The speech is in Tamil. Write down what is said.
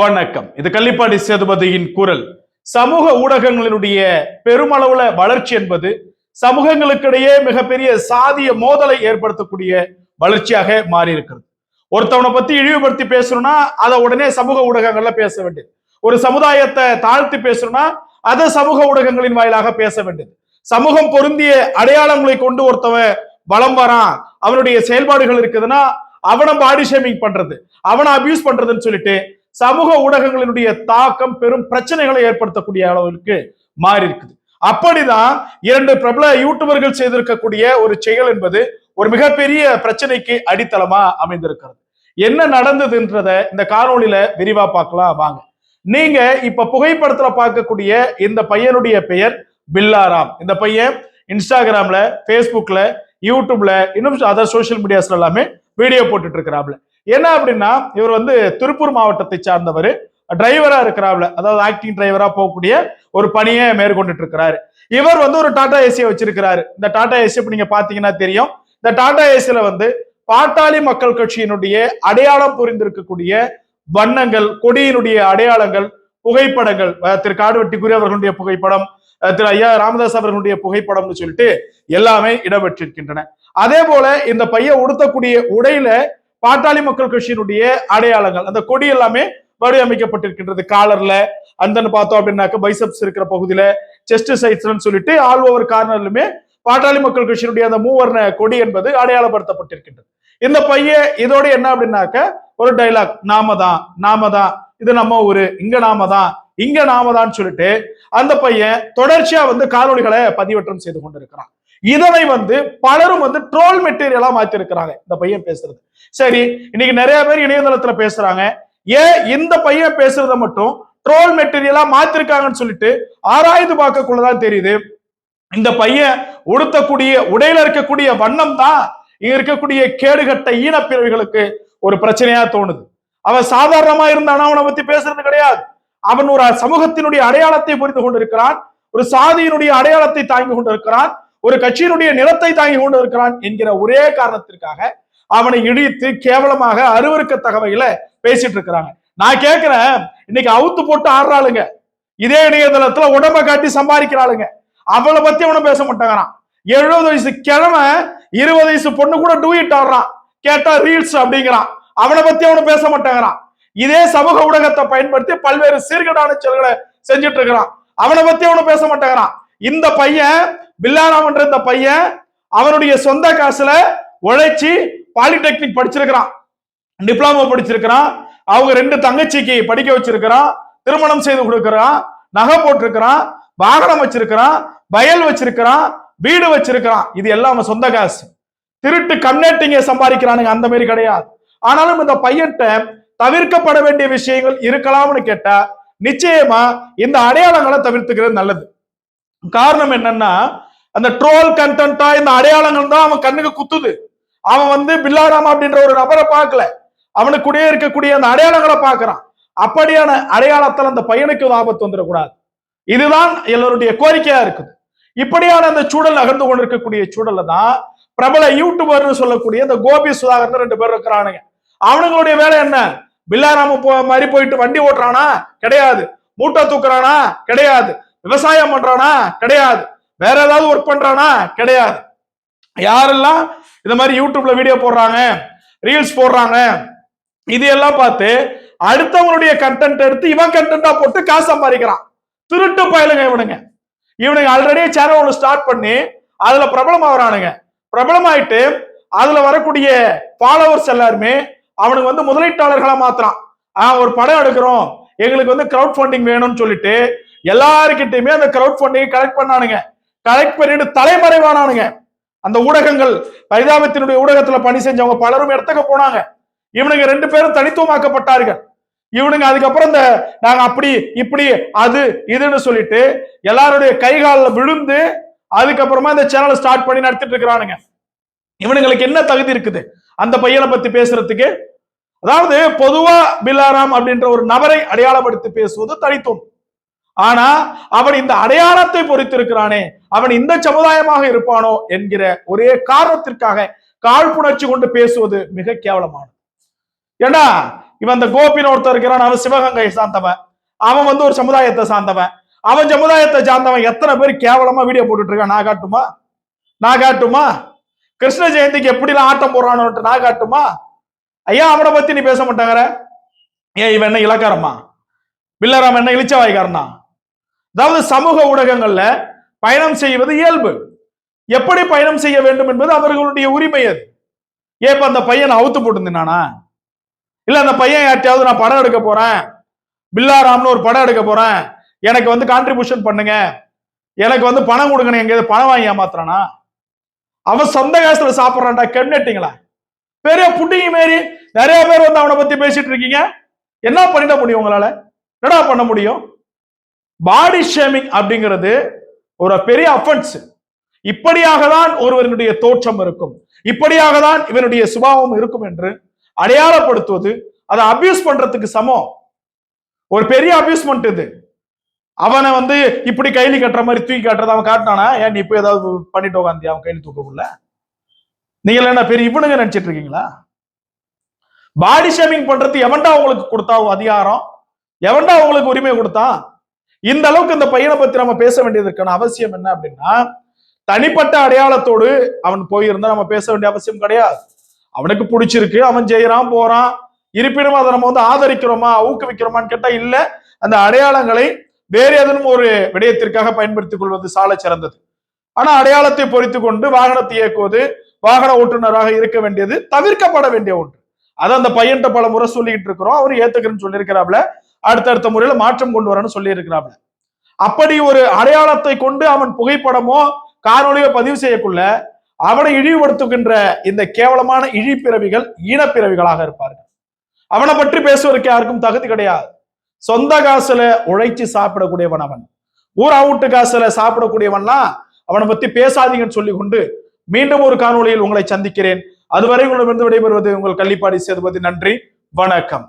வணக்கம். இது கள்ளிப்பாடி சேதுபதியின் குரல். சமூக ஊடகங்களினுடைய பெருமளவுல வளர்ச்சி என்பது சமூகங்களுக்கிடையே மிகப்பெரிய சாதிய மோதலை ஏற்படுத்தக்கூடிய வளர்ச்சியாக மாறி இருக்கிறது ஒருத்தவனை பத்தி இழிவுபடுத்தி பேசணும்னா அதை உடனே சமூக ஊடகங்கள்ல பேச வேண்டியது. ஒரு சமுதாயத்தை தாழ்த்தி பேசணும்னா அதை சமூக ஊடகங்களின் வாயிலாக பேச வேண்டியது. சமூகம் பொருந்திய அடையாளங்களை கொண்டு ஒருத்தவன் வளம் வரான் அவனுடைய செயல்பாடுகள் இருக்குதுன்னா அவனை பாடி ஷேமிங் பண்றது அவனை அபியூஸ் பண்றதுன்னு சொல்லிட்டு சமூக ஊடகங்களினுடைய தாக்கம் பெரும் பிரச்சனைகளை ஏற்படுத்தக்கூடிய அளவிற்கு மாறி இருக்குது அப்படிதான் இரண்டு பிரபல யூடியூபர்கள் செய்திருக்கக்கூடிய ஒரு செயல் என்பது ஒரு மிகப்பெரிய பிரச்சனைக்கு அடித்தளமா அமைந்திருக்கிறது. என்ன நடந்ததுன்றத இந்த காணொளியில விரிவா பார்க்கலாம் வாங்க. நீங்க இப்ப புகைப்படத்துல பார்க்கக்கூடிய இந்த பையனுடைய பெயர் பில்லாராம். இந்த பையன் இன்ஸ்டாகிராம்ல ஃபேஸ்புக்ல யூடியூப்ல இன்னும் அதர் சோசியல் மீடியாஸ்ல எல்லாமே வீடியோ போட்டுட்டு இருக்கிறாப்ல என்ன அப்படின்னா இவர் வந்து திருப்பூர் மாவட்டத்தை சார்ந்தவர். டிரைவரா இருக்கிறாப்ல. அதாவது ஆக்டிங் டிரைவரா போகக்கூடிய ஒரு பணியை மேற்கொண்டுட்டு இருக்கிறாரு இவர் வந்து ஒரு டாடா ஏசியை வச்சிருக்கிறாரு. இந்த டாடா ஏசி இப்ப நீங்க பாத்தீங்கன்னா தெரியும். இந்த டாடா ஏசியில வந்து பாட்டாளி மக்கள் கட்சியினுடைய அடையாளம் புரிந்திருக்கக்கூடிய வண்ணங்கள் கொடியினுடைய அடையாளங்கள் புகைப்படங்கள். திரு காடுவெட்டி குரு அவர்களுடைய புகைப்படம் திரு ஐயா ராமதாஸ் அவர்களுடைய புகைப்படம்னு சொல்லிட்டு எல்லாமே இடம்பெற்றிருக்கின்றன. அதே போல இந்த பையன் உடுத்தக்கூடிய உடையில பாட்டாளி மக்கள் கட்சியினுடைய அடையாளங்கள். அந்த கொடி எல்லாமே வடிவமைக்கப்பட்டிருக்கின்றது. காலர்ல அந்தன்னு பார்த்தோம் அப்படின்னாக்க பைசப்ஸ் இருக்கிற பகுதியில செஸ்ட் சைட்ஸ்லன்னு சொல்லிட்டு ஆல் ஓவர் கார்னர்லுமே பாட்டாளி மக்கள் கட்சியினுடைய அந்த மூவர்ண கொடி என்பது அடையாளப்படுத்தப்பட்டிருக்கின்றது. இந்த பையன் இதோட என்ன அப்படின்னாக்க ஒரு டைலாக் நாம தான் நாம தான். இது நம்ம ஊரு இங்க நாம தான். இங்க நாம தான் சொல்லிட்டு அந்த பையன் தொடர்ச்சியா வந்து காணொலிகளை பதிவேற்றம் செய்து கொண்டிருக்கிறான். இதனை வந்து பலரும் வந்து ட்ரோல் மெட்டீரியலா மாத்திருக்கிறாங்க. இந்த பையன் பேசுறது. சரி இன்னைக்கு நிறைய பேர் இணையதளத்துல பேசுறாங்க. ஏன் இந்த பையன் பேசுறத மட்டும் ட்ரோல் மெட்டீரியலா மாத்திருக்காங்கன்னு சொல்லிட்டு ஆராய்ந்து பார்க்கக்குள்ளதான் தெரியுது. இந்த பையன் உடுத்தக்கூடிய உடையில இருக்கக்கூடிய வண்ணம் தான் இங்க இருக்கக்கூடிய கேடுகட்ட ஈனப்பிறவிகளுக்கு ஒரு பிரச்சனையா தோணுது. அவன் சாதாரணமா இருந்தானா? அவனை பத்தி பேசுறது கிடையாது. அவன் ஒரு சமூகத்தினுடைய அடையாளத்தை புரிந்து கொண்டிருக்கிறான். ஒரு சாதியினுடைய அடையாளத்தை தாங்கி கொண்டிருக்கிறான். ஒரு கட்சியினுடைய நிலத்தை தாங்கி கொண்டு இருக்கிறான் என்கிற ஒரே காரணத்திற்காக அவனை இடித்து கேவலமாக அருவருக்கத்தக வகையில பேசிட்டு இருக்கிறாங்க. நான் கேட்கிறேன் இன்னைக்கு அவுத்து போட்டு ஆடுறாளுங்க. இதே இணையதளத்துல உடம்ப காட்டி சம்பாதிக்கிறாளுங்க. அவளை பத்தி அவனும் பேச மாட்டாங்கறான். எழுபது வயசு கிழமை இருபது வயசு பொண்ணு கூட டூயிட் ஆடுறான். கேட்டா ரீல்ஸ் அப்படிங்கிறான். அவனை பத்தி அவனும் பேச மாட்டேங்கிறான். இதே சமூக ஊடகத்தை பயன்படுத்தி பல்வேறு சீர்கேடான செயல்களை செஞ்சுட்டு இருக்கிறான். அவனை பத்தி அவனும் பேச மாட்டேங்கிறான். இந்த பையன் பில்லாராம்ன்ற இந்த பையன் அவனுடைய சொந்த காசுல உழைச்சி பாலிடெக்னிக் படிச்சிருக்கிறான். டிப்ளமோ படிச்சிருக்கிறான். அவங்க ரெண்டு தங்கச்சிக்கு படிக்க வச்சிருக்கிறான். திருமணம் செய்து கொடுக்கிறான். நகை போட்டிருக்கிறான். வாகனம் வச்சிருக்கிறான். வயல் வச்சிருக்கிறான். வீடு வச்சிருக்கிறான். இது எல்லாம் அவன் சொந்த காசு. திருட்டு கம்னேட்டிங்க சம்பாதிக்கிறானுங்க. அந்த மாதிரி கிடையாது. ஆனாலும் இந்த பையன்கிட்ட தவிர்க்கப்பட வேண்டிய விஷயங்கள் இருக்கலாம்னு கேட்டா நிச்சயமா இந்த அடையாளங்களை தவிர்த்துக்கிறது நல்லது. காரணம் என்னன்னா அந்த ட்ரோல் கண்டென்ட்டா இந்த அடையாளங்கள் தான் அவன் கண்ணுக்கு குத்துது. அவன் வந்து பில்லாராம் அப்படின்ற ஒரு நபரை பார்க்கல. அவனுக்குடைய இருக்கக்கூடிய அந்த அடையாளங்களை பார்க்கறான். அப்படியான அடையாளத்தில் அந்த பையனுக்கு ஆபத்து வந்துடக்கூடாது. இதுதான் எல்லோருடைய கோரிக்கையா இருக்குது. இப்படியான அந்த சூழல் நகர்ந்து கொண்டிருக்கக்கூடிய சூழல்ல தான் பிரபல யூடியூபர்னு சொல்லக்கூடிய இந்த கோபி சுதாகர்னு ரெண்டு பேர் இருக்கிறானுங்க. அவனுங்களுடைய வேலை என்ன? பில்லாராம போ மாதிரி போயிட்டு வண்டி ஓட்டுறானா? கிடையாது. மூட்டை தூக்குறானா? கிடையாது. விவசாயம் பண்றானா? கிடையாது. வேற ஏதாவது ஒர்க் பண்றானா? கிடையாது. யாரெல்லாம் இந்த மாதிரி யூடியூப்ல வீடியோ போடுறாங்க ரீல்ஸ் போடுறாங்க இது எல்லாம் பார்த்து அடுத்தவங்களுடைய கண்டென்ட் எடுத்து இவன் கண்டென்ட்டா போட்டு காசு சம்பாதிக்கிறான். திருட்டு பயலுங்க இவனுங்க. இவனுங்க ஆல்ரெடி சேனல் ஒன்று ஸ்டார்ட் பண்ணி அதுல பிரபலம் ஆகுறானுங்க. பிரபலமாயிட்டு அதுல வரக்கூடிய ஃபாலோவர்ஸ் எல்லாருமே அவனுக்கு வந்து முதலீட்டாளர்களா மாத்திரான் ஆஹ் ஒரு படம் எடுக்கிறோம். எங்களுக்கு வந்து கிரவுட் ஃபண்டிங் வேணும்னு சொல்லிட்டு எல்லாருக்கிட்டையுமே அந்த கிரவுட் ஃபண்டிங் கலெக்ட் பண்ணானுங்க. கலெக்ட் பண்ணிட்டு தலைமறைவானானுங்க. அந்த ஊடகங்கள் பரிதாபத்தினுடைய ஊடகத்துல பணி செஞ்சவங்க பலரும் இடத்துக்கு போனாங்க. இவனுங்க ரெண்டு பேரும் தனித்துவமாக்கப்பட்டார்கள். இவனுங்க அதுக்கப்புறம் இந்த நாங்க அப்படி இப்படி அது இதுன்னு சொல்லிட்டு எல்லாருடைய கைகாலில் விழுந்து அதுக்கப்புறமா இந்த சேனலை ஸ்டார்ட் பண்ணி நடத்திட்டு இருக்கிறானுங்க இவனுங்களுக்கு என்ன தகுதி இருக்குது? அந்த பையனை பத்தி பேசுறதுக்கு? அதாவது பொதுவா பில்லாராம் அப்படின்ற ஒரு நபரை அடையாளப்படுத்தி பேசுவது தனித்துவம். ஆனா அவன் இந்த அடையாளத்தை பொறுத்திருக்கிறானே அவன் இந்த சமுதாயமாக இருப்பானோ என்கிற ஒரே காரணத்திற்காக காழ்ப்புணர்ச்சி கொண்டு பேசுவது மிக கேவலமானது. ஏன்னா இவன் அந்த கோபின்னு ஒருத்தர் இருக்கிறான் அவன் சிவகங்கை சார்ந்தவன். அவன் வந்து ஒரு சமுதாயத்தை சார்ந்தவன். அவன் சமுதாயத்தை சார்ந்தவன் எத்தனை பேர் கேவலமா வீடியோ போட்டுட்டு இருக்கான் நான் காட்டுமா? நான் காட்டுமா? கிருஷ்ண ஜெயந்திக்கு எப்படிலாம் ஆட்டம் போடுறான்னு நான் காட்டுமா? ஐயா அவனை பத்தி நீ பேச மாட்டாங்கற. ஏன் இவன் என்ன இலக்காரமா பில்லராம் என்ன இழிச்சவாய்க்காரனா அதாவது சமூக ஊடகங்கள்ல பயணம் செய்வது இயல்பு. எப்படி பயணம் செய்ய வேண்டும் என்பது அவர்களுடைய உரிமை அது. ஏன் அந்த பையன் அவுத்து போட்டிருந்தானா? இல்ல அந்த பையன் யார்ட்டையாவது நான் படம் எடுக்க போறேன்? பில்லாராம்னு ஒரு படம் எடுக்க போறேன். எனக்கு வந்து கான்ட்ரிபியூஷன் பண்ணுங்க. எனக்கு வந்து பணம் கொடுங்கன்னு எங்கேயாவது பணம் வாங்கி ஏமாத்துறானா? அவன் சொந்த காசுல சாப்பிட்றான்டா கெம்னெட்டிங்களா பெரிய புட்டிங்க மாரி நிறைய பேர் வந்து அவனை பத்தி பேசிட்டு இருக்கீங்க. என்ன பண்ணிட முடியும் உங்களால? என்னடா பண்ண முடியும்? பாடி ஷேமிங் அப்படிங்கிறது ஒரு பெரிய அஃபன்ஸ் இப்படியாக தான் ஒருவனுடைய தோற்றம் இருக்கும். இப்படியாக தான் இவனுடைய சுபாவம் இருக்கும் என்று அடையாளப்படுத்துவது அதை அபியூஸ் பண்றதுக்கு சமம். ஒரு பெரிய அபியூஸ்மெண்ட் இது. அவனை வந்து இப்படி கைலி கட்டுற மாதிரி தூக்கி காட்டுறது அவன் காட்டினானா? ஏன் நீ இப்ப ஏதாவது பண்ணிட்டு உட்காந்து அவன் கையில் தூக்கக்குள்ள நீங்க என்ன பெரிய இவனுங்க நினைச்சிட்டு இருக்கீங்களா? பாடி ஷேமிங் பண்றது எவன்டா உங்களுக்கு கொடுத்தா அதிகாரம்? எவன்டா உங்களுக்கு உரிமை கொடுத்தான் இந்த அளவுக்கு இந்த பையனை பத்தி நம்ம பேச வேண்டியதற்கான அவசியம் என்ன அப்படின்னா தனிப்பட்ட அடையாளத்தோடு அவன் போயிருந்தா நம்ம பேச வேண்டிய அவசியம் கிடையாது. அவனுக்கு பிடிச்சிருக்கு அவன் செய்யறான் போறான். இருப்பினும் அதை நம்ம வந்து ஆதரிக்கிறோமா ஊக்குவிக்கிறோமான்னு கேட்டா இல்ல. அந்த அடையாளங்களை வேறு ஏதேனும் ஒரு விடயத்திற்காக பயன்படுத்திக் கொள்வது சால சிறந்தது. ஆனா அடையாளத்தை பொறித்து கொண்டு வாகனத்தை இயக்குவது வாகன ஓட்டுநராக இருக்க வேண்டியது தவிர்க்கப்பட வேண்டிய ஒன்று. அதை அந்த பையன்கிட்ட பல முறை சொல்லிக்கிட்டு இருக்கிறோம். அவர் ஏத்துக்கிறேன்னு சொல்லியிருக்கிறாப்ல அடுத்தடுத்த முறையில மாற்றம் கொண்டு வரணும்னு சொல்லி இருக்கிறாப்ல அப்படி ஒரு அடையாளத்தை கொண்டு அவன் புகைப்படமோ காணொலியோ பதிவு செய்யக்குள்ள அவனை இழிவுபடுத்துகின்ற இந்த கேவலமான இழிப்பிறவிகள் ஈனப்பிறவிகளாக இருப்பார்கள். அவனை பற்றி பேசுவதற்கு யாருக்கும் தகுதி கிடையாது. சொந்த காசுல உழைச்சு சாப்பிடக்கூடியவன் அவன். ஊர் அவுட்டு காசுல சாப்பிடக்கூடியவன்லாம் அவனை பத்தி பேசாதீங்கன்னு சொல்லி கொண்டு மீண்டும் ஒரு காணொளியில் உங்களை சந்திக்கிறேன். அதுவரை உங்களிடமிருந்து விடைபெறுவது உங்கள் கள்ளிப்பாடி சேதுபதி. நன்றி. வணக்கம்.